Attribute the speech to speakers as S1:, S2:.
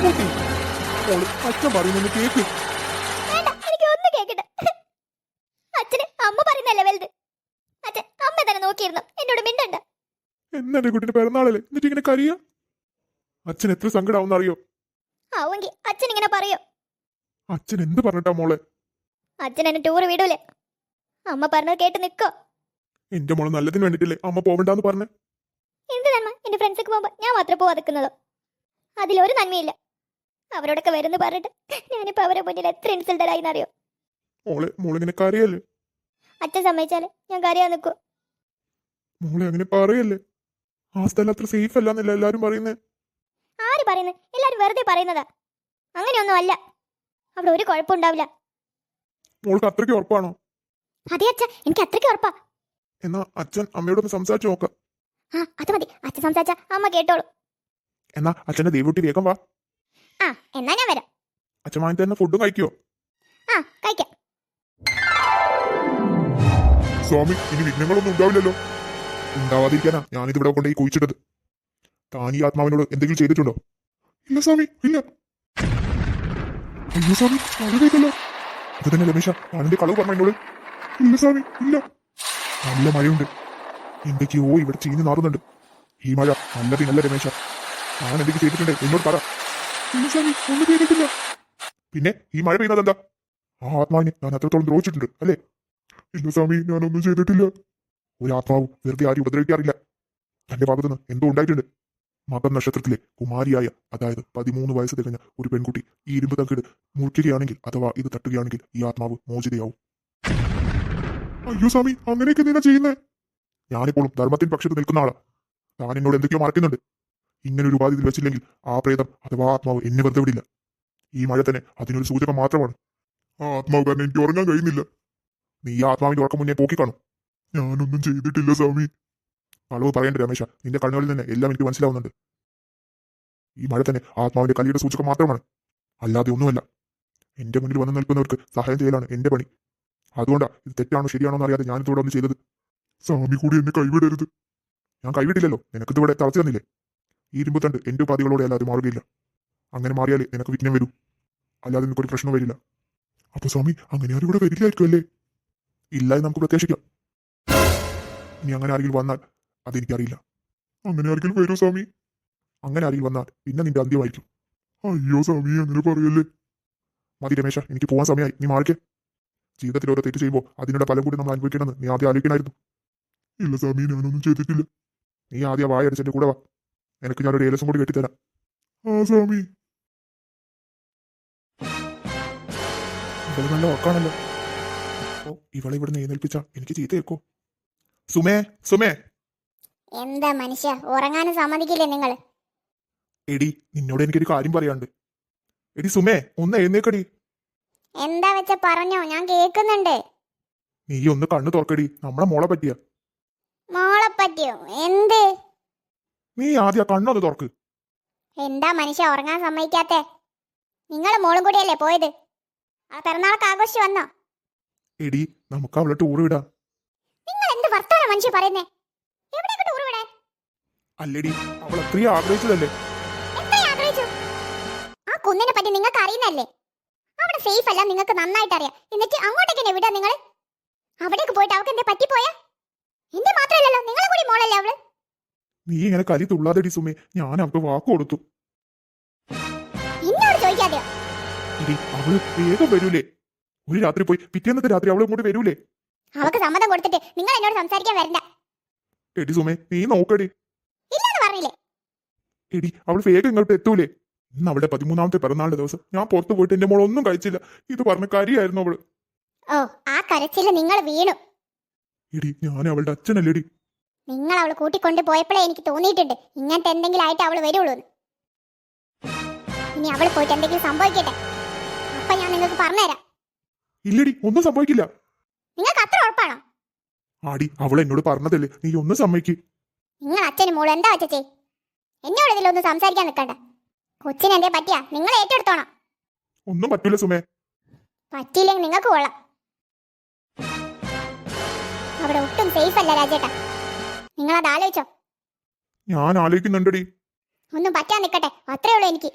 S1: മോൾ അച്ഛൻ പറയുന്നത് കേക്ക്.
S2: എനിക്ക് ഒന്നും കേക്കട്ടെ. അച്ഛന് അമ്മ പറയുന്നല്ലേ വലുത്. അച്ഛൻ അമ്മ തന്നെ നോക്കിയിരുന്നു. എന്നോട് മിണ്ടണ്ട.
S1: എന്നെ എന്റെ കുട്ടിന്റെ പിറന്നാളല്ലേ? എന്നിട്ട് ഇങ്ങനെ കരയാ? അച്ഛൻ എത്ര സങ്കടാവുന്ന അറിയോ?
S2: ആവെങ്കിൽ അച്ഛൻ ഇങ്ങനെ പറയോ?
S1: അച്ഛൻ എന്ത് പറഞ്ഞിട്ടാ മോളെ?
S2: അച്ഛൻ എന്നെ ടൂർ വിടൂലേ? അമ്മ പറഞ്ഞത് കേട്ട് നിക്കോ?
S1: എന്റെ മോൾ നല്ലതിന് വേണ്ടിട്ടില്ലേ അമ്മ പോവണ്ടെന്ന് പറഞ്ഞേ?
S2: എന്ത് നന്മ? എന്റെ ഫ്രണ്ട്സൊക്കെ പോകുമ്പോ ഞാൻ അതിലൊരു നന്മയില്ല. അവരോടൊക്കെ വരുന്നു പറഞ്ഞിട്ട് ഞാനിപ്പോ അവരെ മുന്നിൽ എത്ര ഇൻസൾട്ടഡ് ആയി എന്നറിയോ
S1: മോളെ മോളിങ്ങനെ കരയല്ലേ?
S2: അച്ഛൻ സമ്മതിച്ചാൽ ഞാൻ കരയാൻ നിൽക്കും
S1: മോളെ അങ്ങനെ പറയല്ലേ? ആ സ്ഥലം അത്ര സേഫ് അല്ലെന്നല്ല എല്ലാരും പറയുന്നേ?
S2: ആര് പറയുന്നു? എല്ലാരും വെറുതെ പറയുന്നതാ. അങ്ങനെയൊന്നും അല്ല. അവിടെ ഒരു കുഴപ്പമുണ്ടാവില്ല
S1: മോൾക്ക് അത്രയ്ക്ക് ഉറപ്പാണോ?
S2: അതെ അച്ഛ. എനിക്ക് അത്രയ്ക്ക് ഉറപ്പാ.
S1: എന്നാ അച്ഛൻ അമ്മയോടൊന്ന് സംസാരിച്ചു നോക്കാം.
S2: ആ അത് മതി. അച്ഛൻ സംസാരിച്ച അമ്മ കേട്ടോളൂ.
S1: എന്നാ അച്ഛന്റെ ദൈവട്ടി വേഗം വാ.
S2: ആ എന്നാ ഞാൻ വരാം.
S1: അച്ഛൻ വാങ്ങി തന്നെ ഫുഡും കഴിക്കുവോ
S2: ആ കഴിക്കാം.
S1: സ്വാമി ഇനി വിഘ്നങ്ങളൊന്നും ഉണ്ടാവില്ലല്ലോ. ഉണ്ടാവാതിരിക്കാനാ ഞാൻ ഇവിടെ കൊണ്ടുപോയി കുഴിച്ചിട്ടത്. താൻ ഈ ആത്മാവിനോട് എന്തെങ്കിലും ചെയ്തിട്ടുണ്ടോ? ഇല്ല സ്വാമി ഇല്ല. ഇല്ല സ്വാമി അറിയില്ലല്ലോ അത് തന്നെ രമേശ ഞാനെന്റെ കളവ് പറഞ്ഞു എന്നോട്. ഇല്ല സ്വാമി ഇല്ല. നല്ല മഴയുണ്ട്. എന്തൊക്കെയോ ഇവിടെ ചീഞ്ഞ് നാറുന്നുണ്ട്. ഈ മഴ നല്ലതിനല്ല രമേശ. ഞാൻ എന്തെങ്കിലും ചെയ്തിട്ടുണ്ട് എന്നോട് പറ. ഇല്ല പിന്നെ ഈ മഴ പെയ്യുന്നത് എന്താ ആത്മാവിനെ ഞാൻ അത്രത്തോളം ദ്രോഹിച്ചിട്ടുണ്ട് അല്ലേ? ഇല്ല സ്വാമി ഞാനൊന്നും ചെയ്തിട്ടില്ല. ഒരു ആത്മാവ് വെറുതെ ആരും ഉപദ്രവിക്കാറില്ല. തന്റെ ഭാഗത്തുനിന്ന് എന്തോ ഉണ്ടായിട്ടുണ്ട്. മകം നക്ഷത്രത്തിലെ കുമാരിയായ അതായത് പതിമൂന്ന് വയസ്സ് തികഞ്ഞ ഒരു പെൺകുട്ടി ഈ ഇരുമ്പ് തകിട് മുറിക്കുകയാണെങ്കിൽ അഥവാ ഇത് തട്ടുകയാണെങ്കിൽ ഈ ആത്മാവ് മോചിതയാവും. അയ്യോ സ്വാമി അങ്ങനെയൊക്കെ എന്തിനാ ചെയ്യുന്നേ? ഞാനിപ്പോഴും ധർമ്മത്തിന്റെ പക്ഷത്ത് നിൽക്കുന്ന ആളാ. താൻ എന്നോട് എന്തൊക്കെയോ മറക്കുന്നുണ്ട്. ഇങ്ങനെ ഒരു ഉപാധി വെച്ചില്ലെങ്കിൽ ആ പ്രേതം അഥവാ ആത്മാവ് എന്നെ വെറുതെ വിടില്ല. ഈ മഴ തന്നെ അതിനൊരു സൂചകം മാത്രമാണ്. ആ ആത്മാവ് കാരണം എനിക്ക് ഉറങ്ങാൻ കഴിയുന്നില്ല. നീ ഈ ആത്മാവിന്റെ ഉറക്കം മുന്നേ പോക്കി കാണും. ഞാനൊന്നും ചെയ്തിട്ടില്ല സ്വാമി. കളവ് പറയേണ്ട രമേശ. നിന്റെ കണ്ണുകളിൽ തന്നെ എല്ലാം എനിക്ക് മനസ്സിലാവുന്നുണ്ട്. ഈ മഴ തന്നെ ആത്മാവിന്റെ കലിയുടെ സൂചകം മാത്രമാണ്. അല്ലാതെ ഒന്നുമല്ല. എന്റെ മുന്നിൽ വന്നു നിൽക്കുന്നവർക്ക് സഹായം ചെയ്യലാണ് എന്റെ പണി. അതുകൊണ്ടാ ഇത് തെറ്റാണോ ശരിയാണോ എന്ന് അറിയാതെ ഇവിടെ ഒന്ന് ചെയ്തത്. സ്വാമി കൂടി എന്നെ കൈവിടരുത്. ഞാൻ കൈവിട്ടില്ലല്ലോ നിനക്കിതിവിടെ തളച്ചു തന്നില്ലേ? ഈ ഇരുമ്പ് തണ്ട് എന്റെ ഉപാധികളോടെ അല്ലാതെ മാറുകയില്ല. അങ്ങനെ മാറിയാലേ നിനക്ക് വിഘ്നം വരൂ. അല്ലാതെ നിനക്കൊരു പ്രശ്നം വരില്ല. അപ്പൊ സ്വാമി അങ്ങനെ ആരും ഇവിടെ വരില്ലായിരിക്കും അല്ലേ? ഇല്ല എന്ന് നമുക്ക് പ്രത്യേകിക്കാം ഇനി അങ്ങനെ ആരെങ്കിലും വന്നാൽ അതെനിക്കറിയില്ല. അങ്ങനെ ആരെങ്കിലും വരൂ സ്വാമി. അങ്ങനെ ആരെങ്കിലും വന്നാൽ പിന്നെ നിന്റെ അന്ത്യമായിരിക്കും അയ്യോ സ്വാമി അങ്ങനെ പറയല്ലേ. മതി രമേശ എനിക്ക് പോകാൻ സമയമായി. നീ മാറിക്കേ. ജീവിതത്തിൽ ഓരോ തെറ്റ് ചെയ്യുമ്പോൾ അതിനുള്ള ഫലം കൂടി നമ്മൾ അനുഭവിക്കണമെന്ന് നീ ആദ്യം ആലോചിക്കണമായിരുന്നു. ഇല്ല സ്വാമി ഞാനൊന്നും ചെയ്തിട്ടില്ല. നീ ആദ്യം വായ അടിച്ചെന്റെ കൂടെ വാ. നിനക്ക് ഞാനൊരു ഏലസം കൂടി കെട്ടിത്തരാം ആ സ്വാമി. ഇവൾ നല്ല ഉറക്കാണല്ലോ. ഓ ഇവളെ ഇവിടുന്ന് എഴുന്നേൽപ്പിച്ച എനിക്ക് ചീത്തയേക്കോ സുമേ സുമേ.
S2: എന്താ മനുഷ്യ? ഉറങ്ങാനും സമ്മതിക്കില്ലേ നിങ്ങൾ
S1: എടി നിന്നോട് എനിക്കൊരു കാര്യം പറയാണ്ട് എടി സുമേ ഒന്ന് എഴുന്നേക്കടി.
S2: എന്താ വെച്ച പറഞ്ഞോ? ഞാൻ കേൾക്കുന്നുണ്ട്.
S1: നീ ഒന്ന് കണ്ണു തുറക്കടി. നമ്മളെ മോളെ പറ്റിയ.
S2: മോളെ പറ്റിയോ? എന്ത്?
S1: നീ ആദ്യ കണ്ണൊന്ന് തുറക്ക്.
S2: എന്താ മനുഷ്യ ഉറങ്ങാൻ സമ്മതിക്കാത്തെ? നിങ്ങൾ മോളും കൂടിയല്ലേ പോയത്? ആ പിറന്നാളൊക്കെ ആഘോഷിച്ച് വന്നോ?
S1: എടി നമുക്ക് അവളെ ടൂർ വിടാം.
S2: നിങ്ങൾ എന്ത് വർത്താനം മനുഷ്യ പറയുന്നേ? എവിടേക്ക് ടൂർ വിടാൻ?
S1: അല്ലടി അവൾ അത്രയും ആഗ്രഹിച്ചതല്ലേ?
S2: എന്താ ആഗ്രഹിച്ചു ആ കുന്നിനെ പറ്റി നിങ്ങൾക്ക് അറിയുന്നല്ലേ അവിടെ സേഫ് അല്ല നിങ്ങൾക്ക് നന്നായിട്ട് അറിയാം. എന്നിട്ട് അങ്ങോട്ടേക്ക് എന്നെ വിടാ നിങ്ങൾ അവിടേക്ക് പോയിട്ട് അവൾക്ക് എന്തേ പറ്റിപ്പോയാ? എന്റെ മാത്രമല്ലല്ലോ നിങ്ങളെ കൂടി മോളല്ലേ അവൾ?
S1: നീ ഇങ്ങനെ കരി തുള്ളാതെടി സുമേ. ഞാൻ അവൾക്ക് വാക്ക് കൊടുത്തു. എടി അവൾ വേഗം വരൂലേ. ഒരു രാത്രി പോയി പിറ്റേന്നത്തെ രാത്രി അവൾ ഇങ്ങോട്ട് വരൂലേ.
S2: അവൾക്ക് സമ്മതം കൊടുത്തിട്ട് നിങ്ങൾ എന്നോട് സംസാരിക്കാൻ വരണ്ട.
S1: എടി സുമേ നീ നോക്കടി.
S2: ഇല്ലെന്ന് പറഞ്ഞില്ലേ?
S1: എടി അവൾ വേഗം ഇങ്ങോട്ട് എത്തൂലേ. ഇന്ന് അവളുടെ പതിമൂന്നാമത്തെ പിറന്നാളിന്റെ ദിവസം ഞാൻ പുറത്തു പോയിട്ട് എന്റെ മോൾ ഒന്നും കഴിച്ചില്ല. ഇത് പറഞ്ഞ കാര്യമായിരുന്നു അവൾ.
S2: ഓ ആ കരച്ചിൽ നിങ്ങൾ വീണു.
S1: എടി ഞാൻ അവളുടെ അച്ഛനല്ലേടി.
S2: നിങ്ങൾ അവൾ കൂട്ടിക്കൊണ്ട് പോയപ്പോഴേ എനിക്ക് തോന്നിയിട്ടുണ്ട്. ഇങ്ങനത്തെ എന്തെങ്കിലും ആയിട്ട് അവൾ വരുള്ളൂ. ഇനി അവൾ പോയിട്ട് എന്തെങ്കിലും സംഭവിക്കട്ടെ. അപ്പൊ ഞാൻ നിങ്ങൾക്ക് പറഞ്ഞുതരാം.
S1: ഇല്ലടി ഒന്നും സംഭവിക്കില്ല.
S2: നിങ്ങൾക്ക് അത്ര ഉറപ്പാണോ?
S1: ആടി അവൾ എന്നോട് പറഞ്ഞതല്ലേ നീ ഒന്നും സമ്മതിക്ക്.
S2: നിങ്ങൾ അച്ഛനും മോളും എന്താ വെച്ചേ? എന്നോട് ഇതിലൊന്നും സംസാരിക്കാൻ നിൽക്കണ്ട. കൊച്ചിന് എന്തേ പറ്റിയാ? നിങ്ങൾ ഏറ്റെടുത്തോണം.
S1: ഒന്നും പറ്റൂല സുമേ.
S2: പറ്റിയില്ലെങ്കിൽ നിങ്ങൾക്ക് കൊള്ളാം. അവിടെ ഒട്ടും സേഫ് അല്ല രാജേട്ടാ. നിങ്ങളത് ആലോചിച്ചോ.
S1: ഞാൻ ആലോചിക്കുന്നുണ്ടടി.
S2: ഒന്നും പറ്റാൻ നിൽക്കട്ടെ അത്രേ ഉള്ളൂ എനിക്ക്.